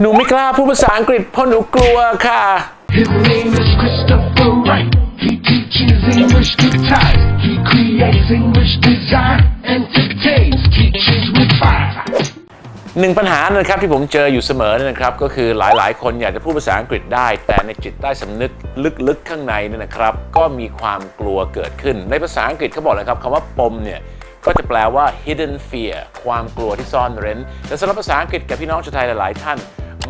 หนูไม่กล้าพูดภาษาอังกฤษเพราะหนูกลัวค่ะ His name is Christopher Wright. He teaches English to type. He creates English design, entertains teachers with fire. หนึ่งปัญหานะครับที่ผมเจออยู่เสมอเนี่ยนะครับ ก็คือหลายๆ คนอยากจะพูดภาษาอังกฤษได้ แต่ในจิตใต้สำนึกลึกๆ ข้างในเนี่ยนะครับ ก็มีความกลัวเกิดขึ้น ในภาษาอังกฤษเขาบอกนะครับคำว่าปมเนี่ยก็จะแปลว่า hidden fear ความกลัวที่ซ่อนเร้นแต่สำหรับภาษาอังกฤษกับพี่น้องชาวไทยหลายๆ ท่าน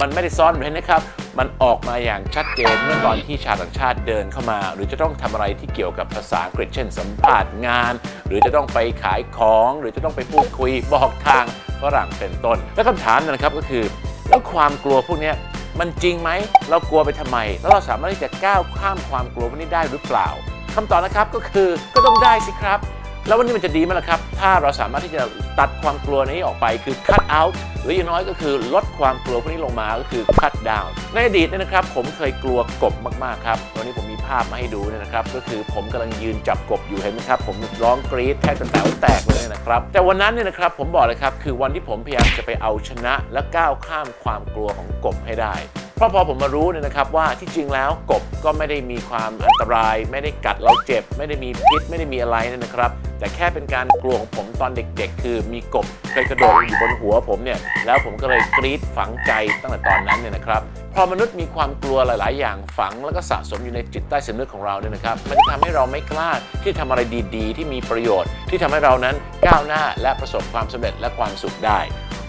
มันไม่ได้ซ่อนเร้นนะครับ มันออกมาอย่างชัดเจนเมื่อตอนที่ชาวต่างชาติเดินเข้ามา หรือจะต้องทำอะไรที่เกี่ยวกับภาษาอังกฤษเช่นสัมภาษณ์งาน หรือจะต้องไปขายของ หรือจะต้องไปพูดคุยบอกทางฝรั่งเป็นต้น และคำถามนะครับก็คือแล้วความกลัวพวกนี้มันจริงไหม เรากลัวไปทำไม แล้วเราสามารถที่จะก้าวข้ามความกลัวพวกนี้ได้หรือเปล่าคำตอบนะครับก็คือก็ต้องได้สิครับ แล้ววันนี้มันจะดีไหมล่ะครับ ถ้าเราสามารถที่จะตัดความกลัวนี้ออกไป คือ cut out หรืออย่างน้อยก็คือลดความกลัวพวกนี้ลงมาก็คือ cut down ในอดีตเนี่ยนะครับ ผมเคยกลัวกบมากๆครับวันนี้ผมมีภาพมาให้ดูเนี่ยนะครับ ก็คือผมกำลังยืนจับกบอยู่เห็นไหมครับ ผมร้องกรี๊ดแทบจะแต๋วแตกเลยนะครับ แต่วันนั้นเนี่ยนะครับผมบอกเลยครับ คือวันที่ผมพยายามจะไปเอาชนะ และก้าวข้ามความกลัวของกบให้ได้ เพราะพอผมมารู้เนี่ยนะครับว่าที่จริงแล้วกบก็ไม่ได้มีความอันตราย ไม่ได้กัดเราเจ็บ ไม่ได้มีพิษไม่ได้มีอะไรเนี่ยนะครับ แต่แค่เป็นการกลัวของผมตอนเด็กๆ คือมีกบเคยกระโดดอยู่บนหัวผมเนี่ยแล้วผมก็เลยกรี๊ดฝังใจตั้งแต่ตอนนั้นเนี่ยนะครับพอมนุษย์มีความกลัวหลาย ๆ อย่างฝังแล้วก็สะสมอยู่ในจิตใต้สำนึกของเราเนี่ยนะครับมันจะทำให้เราไม่กล้าที่ทำอะไรดี ๆ ที่มีประโยชน์ ที่ทำให้เรานั้นก้าวหน้าและประสบความสำเร็จและความสุขได้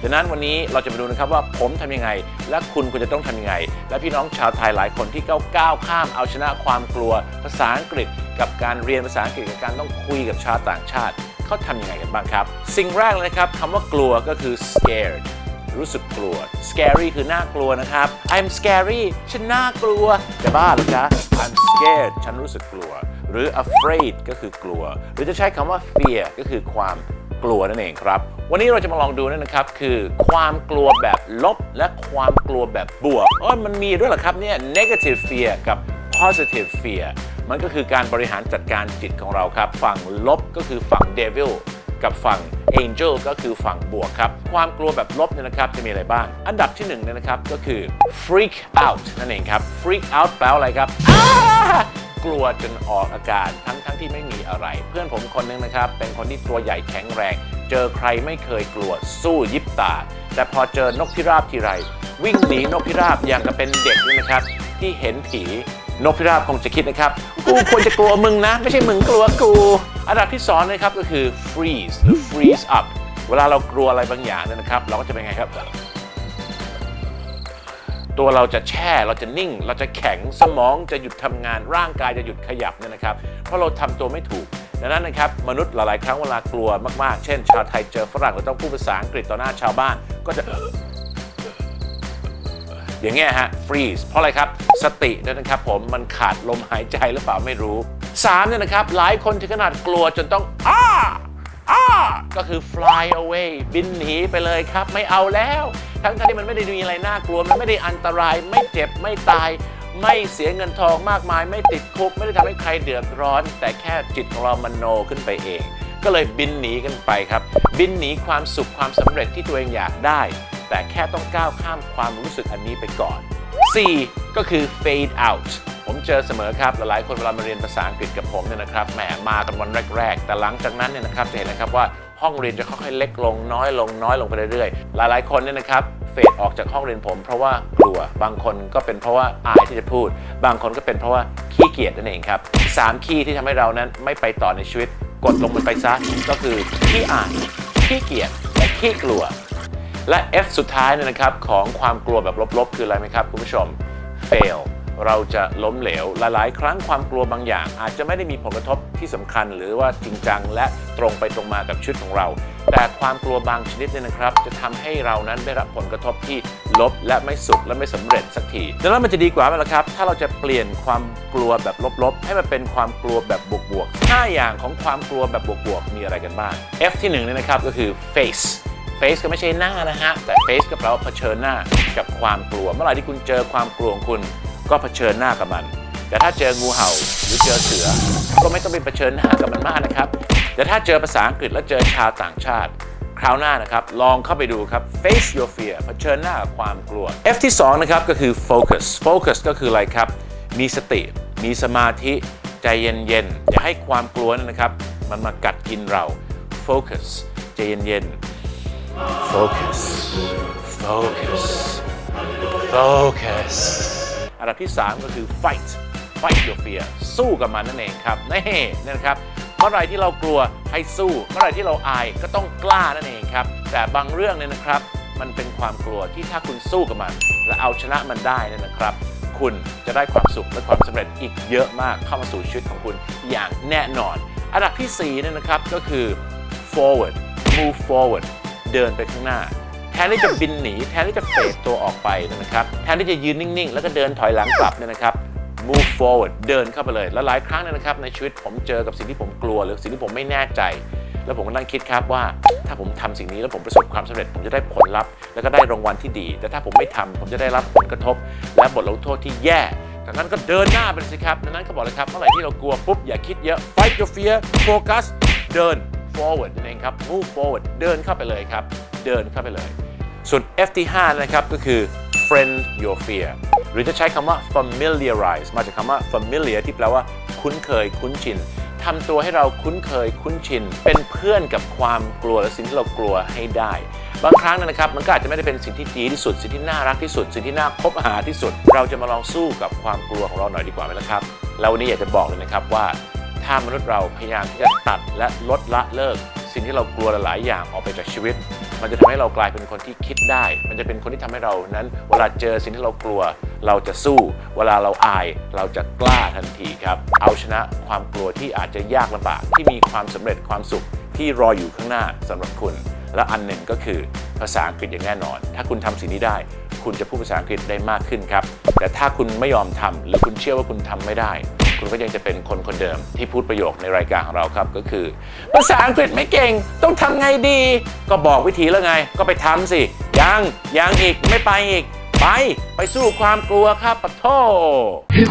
ดังนั้นวันนี้เราจะมาดูนะครับว่าผมทำยังไง และคุณควรจะต้องทำยังไง และพี่น้องชาวไทยหลายคนที่ก้าวก้าวข้ามเอาชนะความกลัว ภาษาอังกฤษ กับการเรียนภาษาอังกฤษกับการต้องคุยกับชาวต่างชาติเขาทำยังไงกันบ้างครับ สิ่งแรกเลยนะครับคำว่ากลัวก็คือ scared รู้สึกกลัว scary คือน่ากลัวนะครับ I'm scary ฉันน่ากลัวจะบ้าหรือจ๊ะ I'm scared ฉันรู้สึกกลัว หรือ afraid ก็คือกลัว หรือจะใช้คำว่า fear ก็คือความ กลัวนั่นเองครับ วันนี้เราจะมาลองดูนะครับ คือความกลัวแบบลบและความกลัวแบบบวกอ๋อมันมีด้วยเหรอครับเนี่ย negative fear กับ positive fear มันก็คือการบริหารจัดการจิตของเราครับ ฝั่งลบก็คือฝั่ง devil กับฝั่ง angel ก็คือฝั่งบวกครับ ความกลัวแบบลบเนี่ยนะครับจะมีอะไรบ้าง อันดับที่หนึ่งเนี่ยนะครับก็คือ freak out นั่นเองครับ freak out แปลว่าอะไรครับ กลัวจนออกอาการทั้งทั้งที่ไม่มีอะไร เพื่อนผมคนหนึงนะครับ เป็นคนที่ตัวใหญ่แข็งแรง เจอใครไม่เคยกลัวสู้ยิบตา แต่พอเจอนกพิราบทีไร วิ่งหนีนกพิราบอย่างกับเป็นเด็กเลยนะครับ ที่เห็นผีนกพิราบคงจะคิดนะครับ กูควรจะกลัวมึงนะ ไม่ใช่มึงกลัวกู อันดับที่สองนะครับก็คือ freeze หรือ freeze up เวลาเรากลัวอะไรบางอย่างเนี่ยนะครับ เราก็จะเป็นไงครับ ตัวเราจะแช่เราจะนิ่ง เราจะแข็งสมองจะหยุดทำงานร่างกายจะหยุดขยับเนี่ยนะครับ เพราะเราทำตัวไม่ถูกดังนั้นนะครับมนุษย์หลายๆ ครั้งเวลากลัวมากๆ เช่น ชาวไทยเจอฝรั่งเราต้องพูดภาษาอังกฤษต่อหน้าชาวบ้านก็จะอย่างเงี้ยฮะ freeze เพราะอะไรครับ สติด้วยนะครับผมมันขาดลมหายใจหรือเปล่าไม่รู้สามเนี่ยนะครับหลายคนถึงขนาดกลัวจนต้องอ้าอ้าก็คือ fly away บินหนีไปเลยครับ ไม่เอาแล้ว ทั้งที่มันไม่ได้มีอะไรน่ากลัว มันไม่ได้อันตราย ไม่เจ็บ ไม่ตาย ไม่เสียเงินทองมากมาย ไม่ติดคุก ไม่ได้ทำให้ใครเดือดร้อน แต่แค่จิตของเรามันโนขึ้นไปเอง ก็เลยบินหนีกันไปครับ บินหนีความสุขความสำเร็จที่ตัวเองอยากได้ แต่แค่ต้องก้าวข้ามความรู้สึกอันนี้ไปก่อน 4 ก็คือ fade out ผมเจอเสมอครับ หลายๆคนเวลามาเรียนภาษาอังกฤษกับผมเนี่ยนะครับ แหมมากันวันแรก ๆ แต่หลังจากนั้นเนี่ยนะครับจะเห็นนะครับว่า ห้องเรียนจะค่อยๆเล็กลงน้อยลงน้อยลงไปเรื่อยๆ หลายๆคนเนี่ยนะครับเฟดออกจากห้องเรียนผม เพราะว่ากลัวบางคนก็เป็นเพราะว่าอายที่จะพูด บางคนก็เป็นเพราะว่าขี้เกียจนั่นเองครับสามขี้ที่ทำให้เรานั้นไม่ไปต่อในชีวิต กดลงมันไปซะก็คือขี้อายขี้เกียจและขี้กลัว และ F สุดท้ายเนี่ยนะครับของความกลัวแบบลบๆ คืออะไรไหมครับคุณผู้ชม fail เราจะล้มเหลวหลายๆครั้งความกลัวบางอย่าง อาจจะไม่ได้มีผลกระทบที่สำคัญ หรือว่าจริงจังและตรงไปตรงมากับชีวิตของเรา แต่ความกลัวบางชนิดเนี่ยนะครับ จะทำให้เรานั้นได้รับผลกระทบที่ลบและไม่สุขและไม่สำเร็จสักทีดังนั้นมันจะดีกว่าไหมล่ะครับ ถ้าเราจะเปลี่ยนความกลัวแบบลบๆ ให้มันเป็นความกลัวแบบบวกๆห้าอย่างของความกลัวแบบบวกๆมีอะไรกันบ้าง F ที่หนึ่งเนี่ยนะครับก็คือ face face ก็ไม่ใช่หน้านะฮะแต่ face ก็แปลว่าเผชิญหน้ากับความกลัว เมื่อไหร่ที่คุณเจอความกลัวของคุณ ก็เผชิญหน้ากับมัน แต่ถ้าเจองูเห่าหรือเจอเสือ ก็ไม่ต้องไปเผชิญหน้ากับมันมากนะครับ แต่ถ้าเจอภาษาอังกฤษแล้วเจอชาวต่างชาติ คราวหน้านะครับ ลองเข้าไปดูครับ face your fear เผชิญหน้ากับความกลัว F ที่2นะครับก็คือ focus focus ก็คืออะไรครับ มีสติ มีสมาธิ ใจเย็นๆ อย่าให้ความกลัวนั้นนะครับ มันมากัดกินเรา focus ใจเย็นๆ focus focus focus อันดับที่ 3 ก็คือ fight fight your fear สู้กับมันนั่นเองครับนี่นี่นะครับเมื่อไรที่เรากลัวให้สู้ เมื่อไรที่เราอายก็ต้องกล้านั่นเองครับ แต่บางเรื่องเนี่ยนะครับ มันเป็นความกลัวที่ถ้าคุณสู้กับมัน และเอาชนะมันได้เนี่ยนะครับ คุณจะได้ความสุขและความสำเร็จอีกเยอะมากเข้ามาสู่ชีวิตของคุณอย่างแน่นอน อันดับที่4เนี่ยนะครับก็คือ forward move forward เดินไปข้างหน้า ทนที่จะบินหนีแทนที่จะเฟดตัวออกไปนะครับแทนที่จะยืนนิ่งๆ แล้วก็เดินถอยหลังกลับเนี่ยนะครับ move forward เดินเข้าไปเลย แล้วหลายครั้งเนี่ยนะครับ ในชีวิตผมเจอกับสิ่งที่ผมกลัวหรือสิ่งที่ผมไม่แน่ใจ แล้วผมก็นั่งคิดครับว่า ถ้าผมทำสิ่งนี้แล้วผมประสบความสำเร็จ ผมจะได้ผลลัพธ์แล้วก็ได้รางวัลที่ดี แต่ถ้าผมไม่ทำผมจะได้รับผลกระทบ และบทลงโทษที่แย่ดังนั้นก็เดินหน้าไปเลยสิครับดังนั้นก็บอกเลยครับเมื่อไหร่ที่เรากลัวปุ๊บอย่าคิดเยอะ fight your fear focus เดิน forward นั่นเองครับ move forward เดินเข้าไปเลยครับ เดินเข้าไปเลย ส่วน F ที่5นะครับก็คือ friend your fear หรือจะใช้คำว่า familiarize มาจากคำว่า familiar ที่แปลว่าคุ้นเคย คุ้นชินทำตัวให้เราคุ้นเคย คุ้นชิน เป็นเพื่อนกับความกลัวและสิ่งที่เรากลัวให้ได้ บางครั้งนะครับมันก็อาจจะไม่ได้เป็นสิ่งที่ดีที่สุด สิ่งที่น่ารักที่สุด สิ่งที่น่าคบหาที่สุด เราจะมาลองสู้กับความกลัวของเราหน่อยดีกว่าไหมล่ะครับแล้ววันนี้อยากจะบอกเลยนะครับว่า ถ้ามนุษย์เราพยายามที่จะตัดและลดละเลิก สิ่งที่เรากลัวหลายอย่างออกไปจากชีวิต มันจะทำให้เรากลายเป็นคนที่คิดได้ มันจะเป็นคนที่ทำให้เรานั้น เวลาเจอสิ่งที่เรากลัว เราจะสู้ เวลาเราอาย เราจะกล้าทันทีครับ เอาชนะความกลัวที่อาจจะยากลำบาก ที่มีความสำเร็จความสุขที่รออยู่ข้างหน้าสำหรับคุณ และอันหนึ่งก็คือภาษาอังกฤษอย่างแน่นอน ถ้าคุณทำสิ่งนี้ได้ คุณจะพูดภาษาอังกฤษได้มากขึ้นครับ แต่ถ้าคุณไม่ยอมทำหรือคุณเชื่อว่าคุณทำไม่ได้ คุณก็ยังจะเป็นคนคนเดิมที่พูดประโยคในรายการของเราครับก็คือ ภาษาอังกฤษไม่เก่งต้องทำไงดี ก็บอกวิธีแล้วไง ก็ไปทำสิ ยังยังอีกไม่ไปอีก ไปไปสู้ความกลัวครับปะโท His